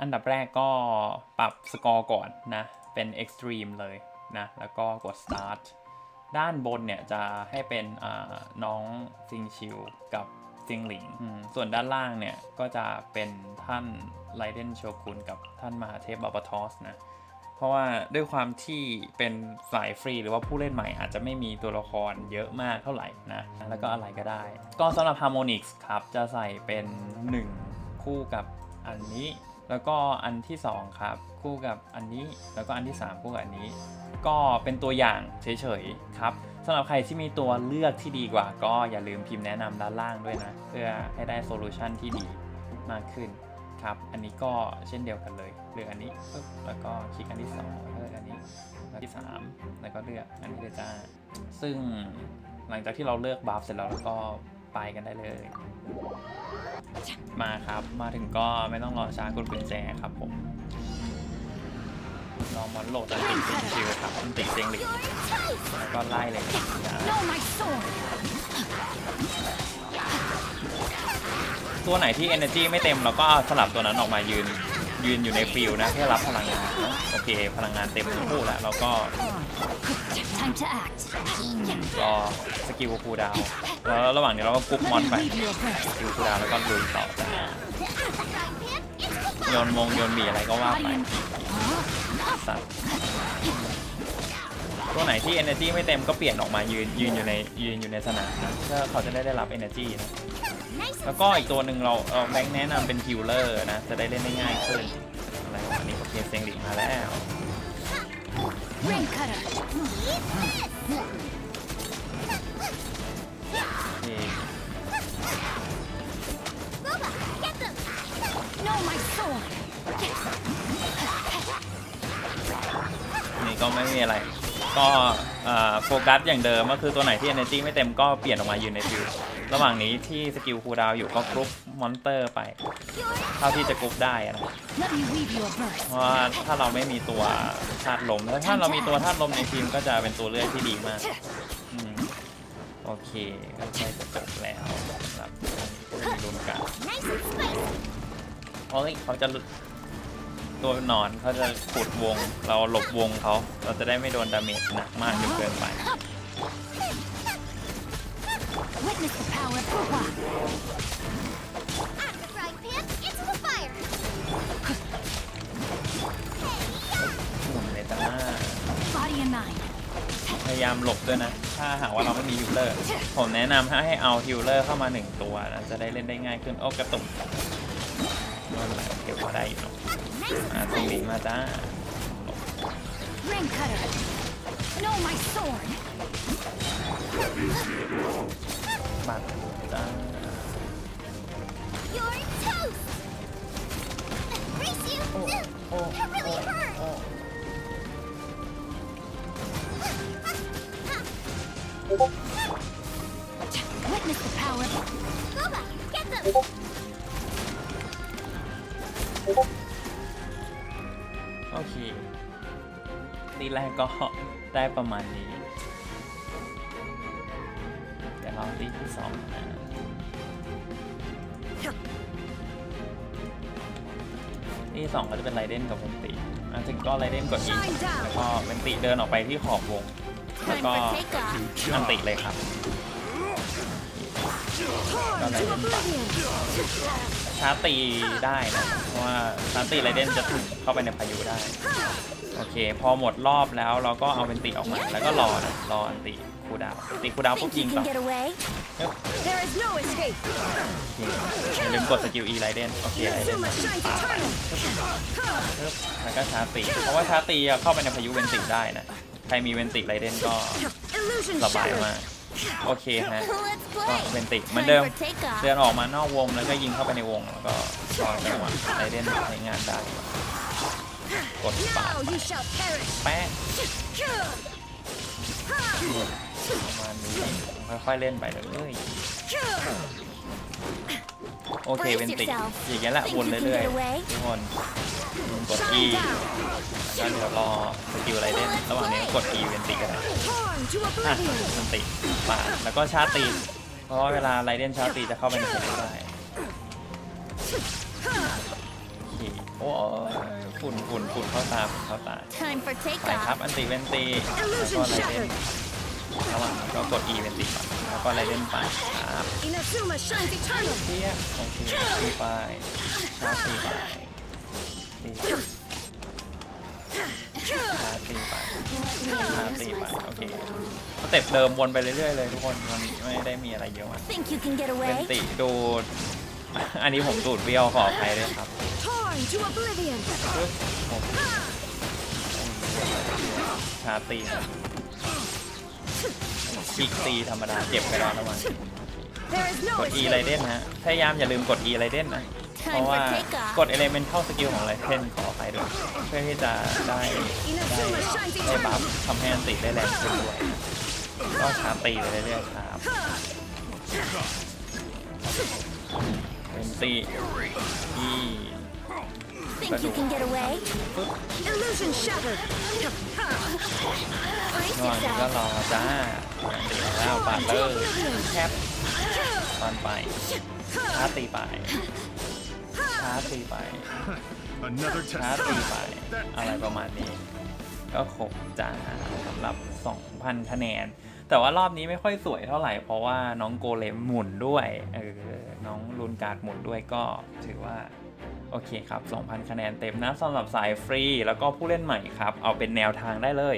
อันดับแรกก็ปรับสกอร์ก่อนนะ เป็น Extreme เลยนะ แล้วก็กด Start ด้านบนเนี่ยจะให้เป็นน้องซิงชิวกับซิงหลิง ส่วนด้านล่างเนี่ยก็จะเป็นท่านไลเดนโชกุนกับท่านมหาเทพบาบาทอสนะ เพราะว่าด้วยความที่เป็นสายฟรีหรือว่าผู้เล่นใหม่อาจจะไม่มีตัวละครเยอะมากเท่าไหร่นะ แล้วก็อะไรก็ได้ ก็สำหรับ Harmonix ครับ จะใส่เป็น 1 คู่กับอันนี้ แล้วก็อันที่ 2 ครับ คู่กับอันนี้แล้วก็อันที่ 3 คู่กับอันนี้ ก็เป็นตัวอย่างเฉยๆครับสำหรับใครที่มีตัวเลือกที่ดีกว่า ก็อย่าลืมพิมพ์แนะนำด้านล่างด้วยนะ เพื่อให้ได้โซลูชันที่ดีมากขึ้นครับ อันนี้ก็เช่นเดียวกันเลยเลือกอันนี้ปึ๊บแล้วก็คลิกอันที่2เลือกอันนี้อันที่ 3 แล้วก็เลือกอันนี้เลยจ้าซึ่งหลังจากที่เราเลือกบัฟเสร็จแล้วเราก็ไปกันได้เลย มาครับ มาถึงก็ไม่ต้องรอช้ากดกุญแจครับผมรองมอนโหลดอันติเซงชิวครับอันติเซงหลิงแล้วก็ไล่เลยตัวไหนที่ energy ไม่เต็มเราก็สลับตัวนั้นออกมายืนยืนอยู่ในฟิลนะเพื่อรับพลังงานโอเค พลังงานเต็มทั้งคู่แล้วเราก็ Time to act. รอสกิลคูลดาวน์แล้วระหว่างนี้เราก็กรุ๊ปมอนไป me weave you a burst. สกิลคูลดาวน์แล้วก็ลุยต่อโยนมงโยนบีอะไรก็ว่าไป Body and สัตว์ตัวไหนที่ energy ไม่เต็มก็เปลี่ยนออกมายืนยืนอยู่ในยืนอยู่ในสนามนะเพื่อเขาจะได้ได้รับ energy นะ แล้วก็อีกตัวหนึ่งเราเราแบงค์แนะนำเป็นฮิลเลอร์นะ จะได้เล่นได้ง่ายขึ้นอะไรประมาณนี้โอเคเซงหลิงมาแล้ว Ring cutter. โอเค Know my sword. นี่ก็ไม่มีอะไร ก็อ่าโฟกัสอย่างเดิมก็คือตัวไหนที่ energy ไม่เต็มก็เปลี่ยนออกมายืนในฟิว ระหว่างนี้ที่สกิลคูดาวอยู่ก็กรุ๊ปมอนเตอร์ไป เท่าที่จะกรุ๊ปได้อะนะเพราะว่าถ้าเราไม่มีตัวธาตุลมแล้วถ้าเรามีตัวธาตุลมในทีมก็จะเป็นตัวเลือกที่ดีมากอมโอเคก็ใกล้จบแล้วสำหรับรวมกันเพราะเขาจะตัวหนอนเขาจะขุดวง เราหลบวงเขา เราจะได้ไม่โดนดาเมจหนักมากจนเกินไป Witness the power of Fuhua. At the frying pan, into the fire. หมุนเลยจ้า Body and mind. พยายามหลบด้วยนะ ถ้าหากว่าเราไม่มีฮิลเลอร์ ผมแนะนำให้เอาฮิลเลอร์เข้ามาหนึ่งตัวนะจะได้เล่นได้ง่ายขึ้น โอ้กระตุกไม่เป็นไรโอเคพอได้อยู่เนอะ Nice อ่า and สิงหลิ spicy. งมาจ้า Rain cutter. Know my sword. บัตรจ้าโอ้โอ้โอ้โอ้โอเคนี่แรกก็ได้ประมาณนี้ แต่ลองตีที่สองนะตีที่สองก็จะเป็นไรเดนกับเวนติอันถึงก็ไรเดนกดอีกแล้วก็เวนติเดินออกไปที่ขอบวง แล้ว Time ก็ for takeoff. อันติเลยครับก็ไรเดนไป ชาร์จตีได้นะเพราะว่าชาร์จตีไรเดนจะถูกเข้าไปในพายุได้ โอเค พอหมดรอบแล้วเราก็เอาเป็นติออกมาแล้วก็รอนะรออันติคูลดาวน์ติคูลดาวน์ปุ๊บ Think ยิ you งต่อ can get away? ปึ๊บ There is no escape. โอเคอย่าลืมกดสกิล E ไรเดนโอเคไรเดน shines eternal. ปึ๊บแล้วก็ชาร์จตีเพราะว่าชาร์จตีอะเข้าไปในพายุเวนติได้นะใครมีเวนติไรเดนก็ Illusion สบายมาก โอเคฮะ Let's ก็ play. เวนติเหมือนเดิม Time for takeoff. เดินออกมานอกวงแล้วก็ยิงเข้าไปในวงแล้วก็รอจังหวะไรเดนใช้งานได้กดปาด Now you shall perish. แป๊ะประมาณนี้ค่อยๆเล่นไปเลยโอเค Brace เป็นติ yourself. อย่างนี้ยแหละ Think วน you can เรื่อย get away? ๆทุกคน กด E แล้วเดี๋ยวรอสกิลอะไรเด่นระหว่างนี้กด E เป็นติก็ได้ Torn to อะเป็นติปาดแล้วก็ชาร์จตี เพราะเวลาไรเดนชาร์จตีจะเข้าไปในเซตได้โอเคโอ้ฝุ่นฝุ่นฝุ่นเข้าตาฝุ่นเข้าตาไปครับอันติเวนตีแล้วก็ไรเล่นระหว่างนี้ก็กด E เวนตีก่อนแล้วก็ไรเล่นไปครับเทียบโอเคตีไปชาร์จตีไป ตีชาร์จตีไปชาร์จตีไปโอเคสเต็ปเดิมวนไปเรื่อยๆเลยทุกคนมันไม่ได้มีอะไรเยอะมาก Think you can get เป็น away? ติดูด อันนี้ผมดูดเบี้ยวขออภัยด้วยครับ Torn to oblivion. ปึ๊บผมชาร์จตีครับฉีกตีธรรมดาเจ็บไปแล้วนะมัน There is ก no ด E ไร escape. เด่นนะฮะ พยายามอย่าลืมกด E ไรเด่นนะ เพราะ Time ว่า for takeoff. กด Elemental Skill ของไรเทนขออภัยด้วยเพื่อที่จะได้ได้ Inazuma shines ได้บัฟ eternal. ทำให้อันติได้แรงขึ้นด้วยนะก็ชาร์จตีไปเรื่อยๆครับเป็นตีที่ Think you can get away? Illusion shattered. Brace ระหว่างนี้ก็ yourself. รอจ้าตีแล้วปาดเลยแคปตอนไปชาร์จตีไปชาร์จตีไป Another ชาร์จ test. ตีไป อะไรประมาณนี้ ก็ครบจ้าสำหรับ 2,000 คะแนน แต่ว่ารอบนี้ไม่ค่อยสวยเท่าไหร่ เพราะว่าน้องโกเลมหมุนด้วยเออน้องรุนการ์ดหมุนด้วยก็ถือว่า โอเคครับ 2,000 คะแนนเต็มนะสำหรับสายฟรี แล้วก็ผู้เล่นใหม่ครับ เอาเป็นแนวทางได้เลย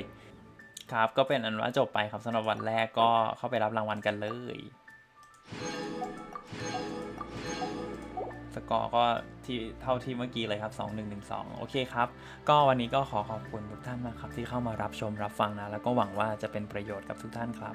ครับ ก็เป็นอันว่าจบไปครับสำหรับวันแรกก็เข้าไปรับรางวัลกันเลย สกอร์ก็ที่เท่าที่เมื่อกี้เลยครับ 2112 โอเคครับ ก็วันนี้ก็ขอขอบคุณทุกท่านมากครับที่เข้ามารับชมรับฟังนะ แล้วก็หวังว่าจะเป็นประโยชน์กับทุกท่านครับ